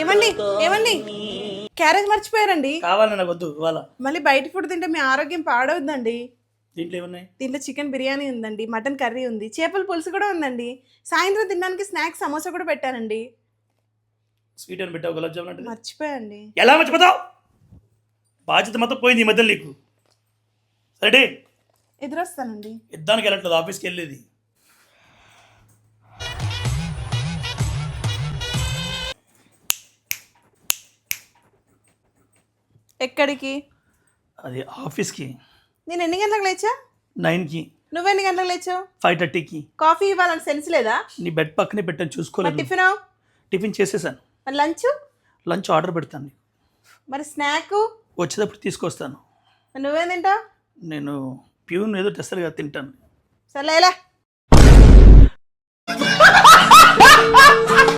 ఏమండి? ఏమండి? క్యారేజ్ మర్చిపోయారండి? కావాలని నాకు వద్దు ఇవాళ. మళ్ళీ బయట ఫుడ్ తింటే మీ ఆరోగ్యం పాడవద్దండి. దీంట్లో ఏమున్నాయి? దీంట్లో చికెన్ బిర్యానీ ఉందండి మటన్ కర్రీ ఉంది చేపల పులుసు కూడా ఉందండి. సాయంత్రం తినడానికి స్నాక్స్ సమోసా కూడా పెట్టానండి. స్వీట్ అని పెట్టావు గులాబ్ జామున్ అంటే మర్చిపోయండి ఎలా మర్చిపోతావు? బాధ్యత మొత్తం పోయింది ఈ మధ్యలో నీకు. సరే ఎదురొస్తానండి. యుద్ధానికి వెళ్ళట్లేదు ఆఫీస్కి వెళ్ళేది. ఎక్కడికి? అది ఆఫీస్కి. నేను ఎన్ని గంటలకు లేచా? నైన్కి. నువ్వెన్ని గంటలకు లేచావు? ఫైవ్ థర్టీకి. కాఫీ ఇవ్వాలని సెన్స్ లేదా? నీ బెడ్ పక్కనే పెట్టాను చూసుకోలేదు. టిఫిన్ టిఫిన్ చేసేసాను. మరి లంచ్? లంచ్ ఆర్డర్ పెడతాను. మరి స్నాక్? వచ్చేటప్పుడు తీసుకొస్తాను. నువ్వేం తింటావు? నేను ప్యూన్ ఏదో కదా తింటాను. సర్లేలా